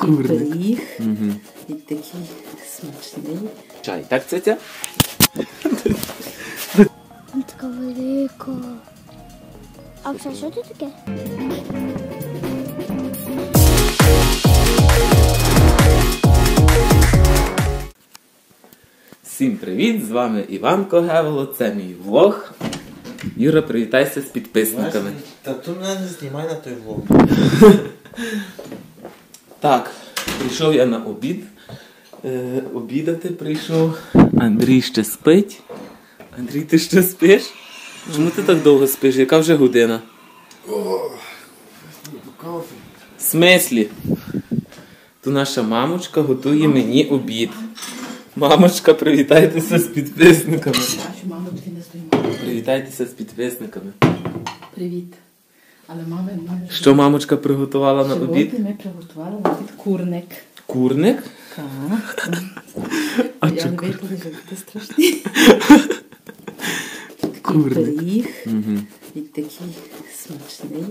Курник. пиріг. Угу. І такий смачний. Чай, так, ця? Така велика. А все, що це таке? Всім привіт! З вами Іван Когевело, це мій влог. Юра, привітайся з підписниками. Та ти мене не знімай на той влог. Так, прийшов я на обід. Е, обідати прийшов. Андрій ще спить. Андрій, ти ще спиш? Чому ти так довго спиш? Яка вже година? В смислі? То наша мамочка готує мені обід. Мамочка, привітайтеся з підписниками. Бачу, мама тобі не знімає. Привітайтеся з підписниками. Привіт. Але мама мама. Що мамочка приготувала на обід? Сьогодні ми приготували обід курник. Курник. Так. А Я чи не що це. Такий Курник. пиріг. Угу. І такий смачний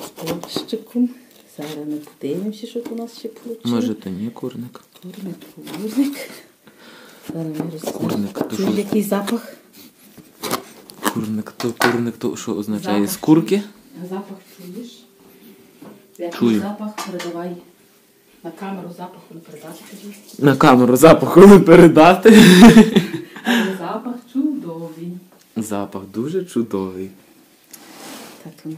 з борщиком. Зараз ми подивимося, що у нас ще вийшло. Може, то не курник. Курник, курник. Зараз ми. Курник, то що? який запах? Курник, то курник, то що означає? Запах. З курки? Запах чуєш? Який Чую. запах передавай. На камеру запаху не передати тобі. На камеру запаху не передати. Але запах чудовий. Запах дуже чудовий. Так, ну,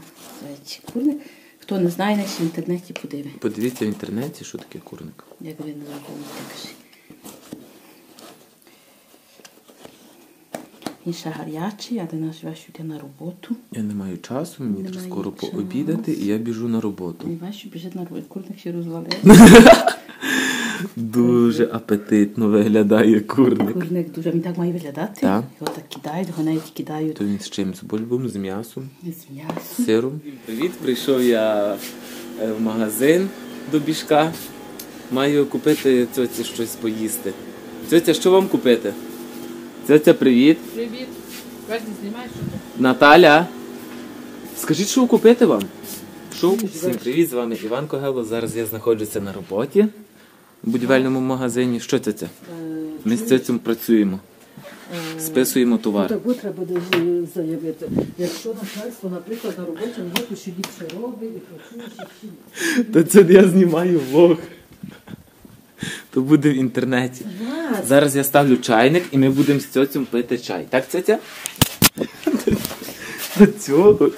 курник. Хто не знає, нech в інтернеті подиви. Подивіться в інтернеті, що таке курник. Як ви не зробили, так кажи. Він ще гарячий, але наш ваш йде на роботу. Я не маю часу, мені треба скоро часу. пообідати, і я біжу на роботу. І ваш біжить на роботу. Курник ще розвалив. Дуже апетитно виглядає курник. Курник дуже він так має виглядати. Так. Його так кидають, його навіть кидають То він з чим? З бульбом, з м'ясом, з м'ясом. з сиром. Привіт, прийшов я е, в магазин до біжка. Маю купити цьоці щось поїсти. Цьоця, що вам купити? Цьоця, привіт. Привіт. Бачиш, знімаєш що Наталя, скажіть, що купити вам? Що? Всім привіт, з вами Іван Когело. Зараз я знаходжуся на роботі в будівельному магазині. Що це це? Ми з цим працюємо. Списуємо товар. Таку треба заявити. Якщо начальство, наприклад, на роботі не ще ліпше робить і працює ще. Та це я знімаю влог. То буде в інтернеті. Зараз я ставлю чайник і ми будемо з цьоцем пити чай. Так, цьоця? До цього.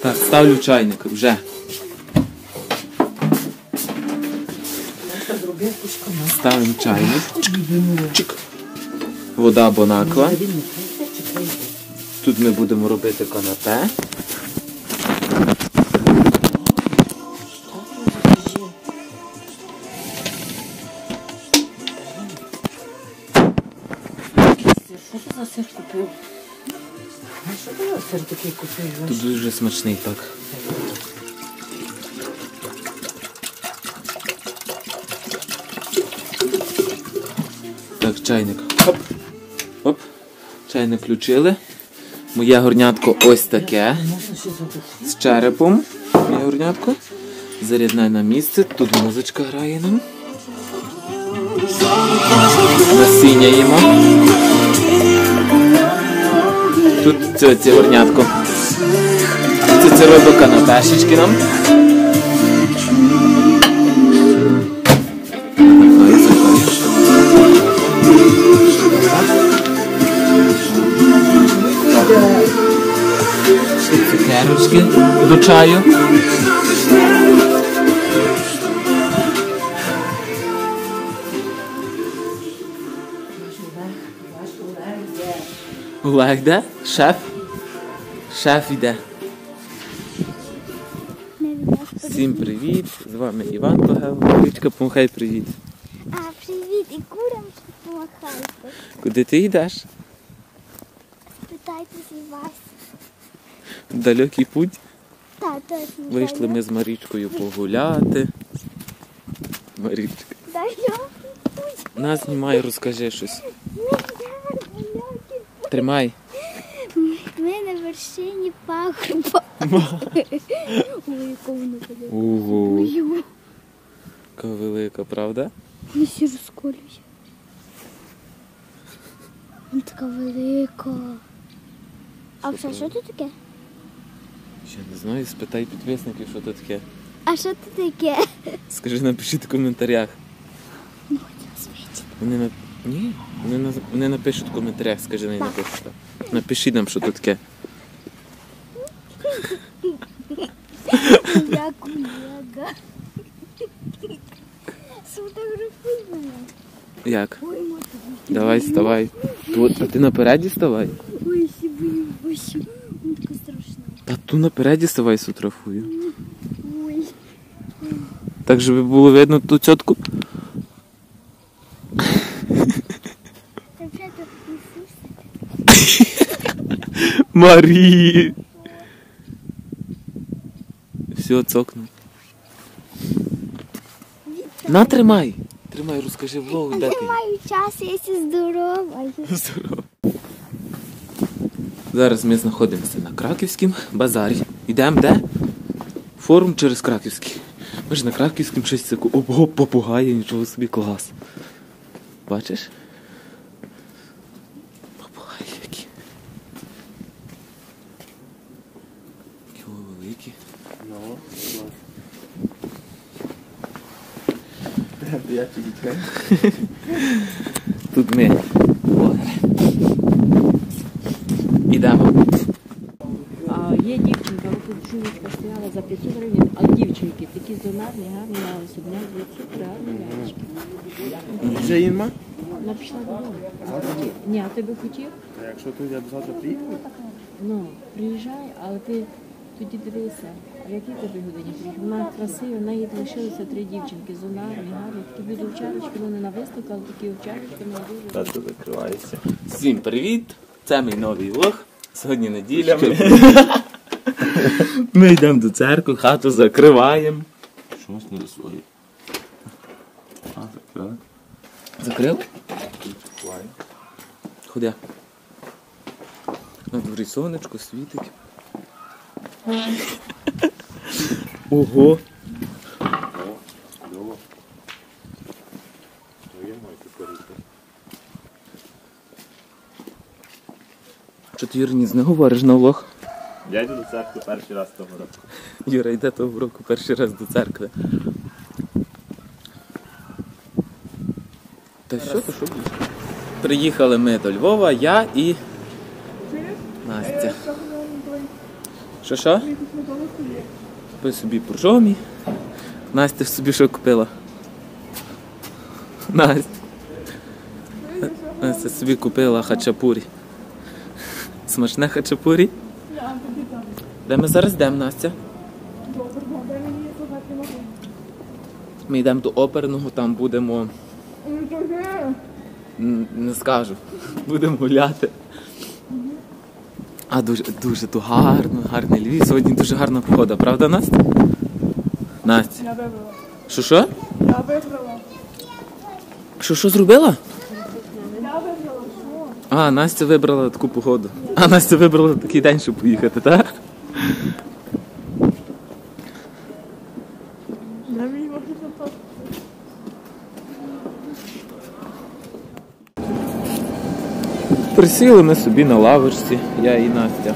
Так, ставлю чайник вже. Ставимо чайник. Чик. Чик. Вода бонаква. Тут ми будемо робити канапе. Сир такий купив? Тут дуже смачний так. Так, чайник. Хоп. Хоп. Чайник включили. Моє горнятко ось таке. З черепом. Моє горнятко. Зарядне на місце. Тут музичка грає нам. Насіння їмо. Тут це, це. Це це робить канапешечки нам. Цукерочки до чаю. Олег де? Шеф? Шеф іде. Всім привіт! З вами Іван Когел. Річка, помахай привіт. А, привіт, і курам помахайте. Куди ти йдеш? Питайтеся вас. Далекий путь. Та, точно. Вийшли ми з Марічкою погуляти. Марічка. Далеко. Нас знімай, розкажи щось. Тримай. Ми на вершині пагорба. Ой, не подивилися. Ого. Така велика, правда? Не всі розколює. Вона така велика. А все, що тут таке? Ще не знаю, спитай підписників, що це таке. А що тут таке? Скажи, напишіть в коментарях. Вони на... Ні, на... вони напишуть в коментарях, скажи, не напишуть. Напишіть нам, що тут таке. Я колега. Сфотографуй мене. Як? Ой, мати. Давай, вставай. Тут, а ти напереді ставай. Ой, я себе бачу. Вона така страшна. Та ту напереді ставай сфотографую. Ой. Так, щоб було видно ту цьотку. Марі. Все, цокну. На, тримай. Тримай, розкажи влогу, де Я ти. маю час, я сі здорова. Здорово. Зараз ми знаходимося на Краківському базарі. Йдемо де? Форум через Краківський. Ми ж на Краківському щось таке. Ого, попугає, нічого собі клас. Бачиш? Тут ми. Ідемо. А є дівчинка, ось тут жіночка стояла за 500 гривень, а дівчинки такі зонарні, гарні, а особняк 200 гарні лялечки. Вже інма? Вона пішла додому. Ні, а ти би хотів? Якщо тут я б завтра приїхав, Ну, приїжджай, але ти тоді дивися, а які тобі годині приїхав? Вона красива, в неї лишилося три дівчинки, зонарні, гарні, такі без овчарочки, вони на виставку, але такі овчарочки не дуже. тато закривається. Всім привіт! Це мій новий влог. Сьогодні неділя. Ми, ми йдемо до церкви, хату закриваємо. Чомусь не дослуги. А, закрили? Закрив? Ходи. На дворі сонечко світить. Ого. Що ти Юр, ніц не говориш на влог? Я йду до церкви перший раз того року. Юра йде того року перший раз до церкви. Та що, то що буде? Приїхали ми до Львова, я і Настя. Що що? Купив собі пуржомі. Настя собі що купила? Настя. Настя собі купила хачапурі. Смачне хачапурі? Де ми зараз йдемо, Настя? Ми йдемо до оперного, там будемо. Не скажу. Будемо гуляти. А дуже, дуже ту гарно, гарний Львів. Сьогодні дуже гарна погода, правда, Настя? Настя. Я вибрала. Що що? Я вибрала. Що що зробила? Я вибрала. Що? А, Настя вибрала таку погоду. А Настя вибрала такий день, щоб поїхати, так? Я мій можу запасти. Присіли ми собі на лавочці, я і Настя.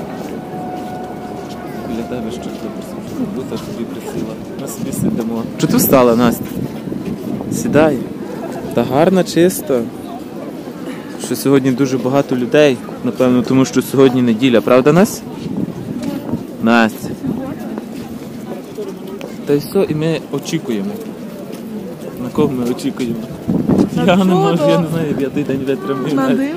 Біля тебе що ти присіла? Бута собі присіла. Ми собі сидимо. Чи ти встала, Настя? Сідай. Та гарна, чиста. Що сьогодні дуже багато людей, напевно, тому що сьогодні неділя, правда, Настя? Настя. Та й все, і ми очікуємо. На кого ми очікуємо? Я не можу, я не знаю, я той день витримаю.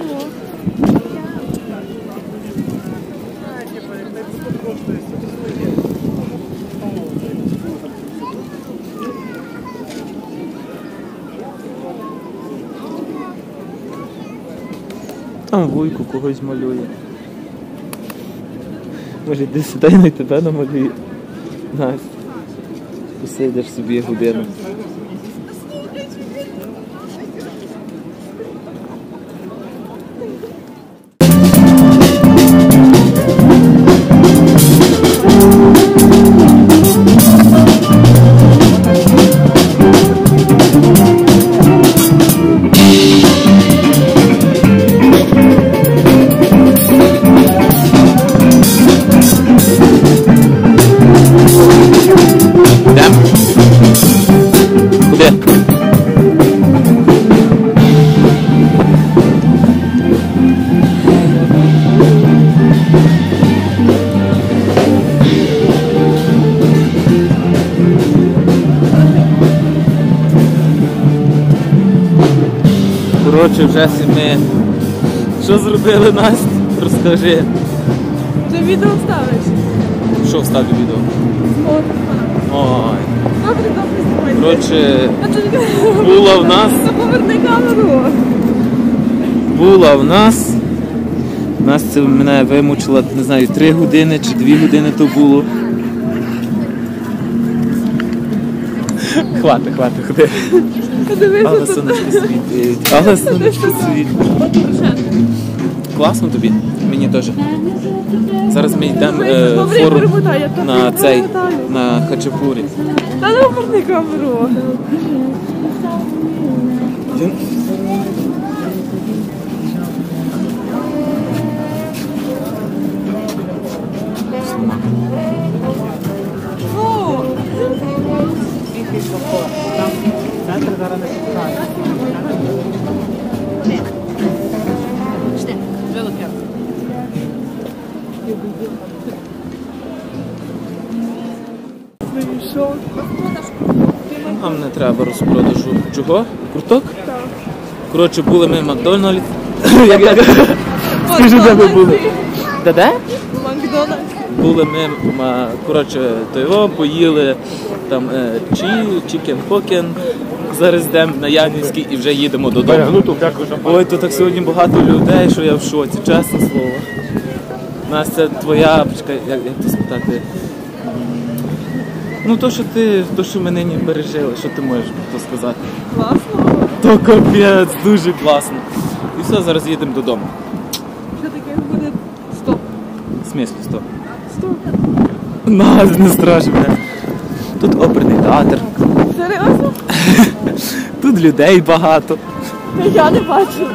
Там вуйку когось малює. Може, десь сюди на тебе намалює. Настя. Посидиш собі годину. Вже ми. Що зробили Настя? Розкажи. Ти відео ставиш? Що вставлю відео? От. Ой. Добре, добре, знімай. Коротше, була в нас. Та поверни камеру. була в нас. Настя мене вимучила, не знаю, 3 години чи 2 години то було. Хвати, хвати, ходи. Але сонечко світить. Але сонечко світить. Класно тобі? Мені теж. Зараз ми йдемо е, форум на цей, на хачапурі. Та не камеру. Нам не треба розпродажу. Чого? Курток? Так. Коротше, були ми в Макдональдс. Як? Скажи, де ми були? Де де? Макдональдс. Були ми, коротше, то його поїли там е, чі, чікен покен. Зараз йдемо на Янівський і вже їдемо додому. То Ой, тут так сьогодні багато людей, що я в шоці, чесне слово. Настя, твоя, почекай, як, як то спитати? Ну, то, що ти, то, що ми нині пережили, що ти можеш то сказати? Класно. То капець, дуже класно. І все, зараз їдемо додому. Що таке буде? Стоп. В смислі, стоп. Стоп. Нас не страшно. Тут оперний театр, Серйозно? тут людей багато. Я не бачу.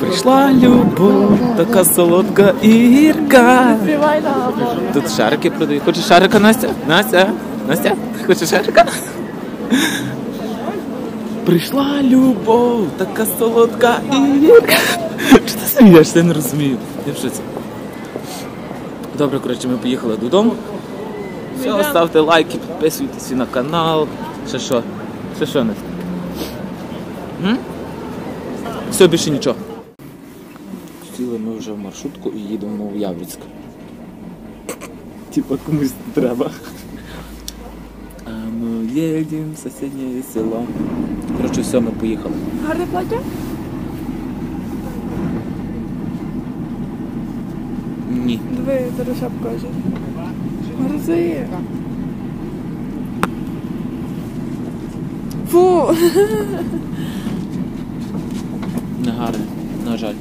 Прийшла любов, така солодка і гірка. Співай на. Тут шарики продають. Хочеш шарика, Настя? Настя? Настя? Хочеш шарика? Прийшла любов, така солодка і гірка. Що ти смієшся? Я не розумію. Я в шоці. Добре, коротше, ми поїхали додому. Все, ставте лайки, підписуйтесь на канал. Ще що? Ще що? М? Все, більше нічого. Сіли ми вже в маршрутку і їдемо в Яврицьк. Типа комусь треба. А ми їдемо в сусіднє село. Коротше, все, ми поїхали. Гарне плаття? Ні. Диви, зараз шапка каже. Грози. Фу. Не гарне, на жаль.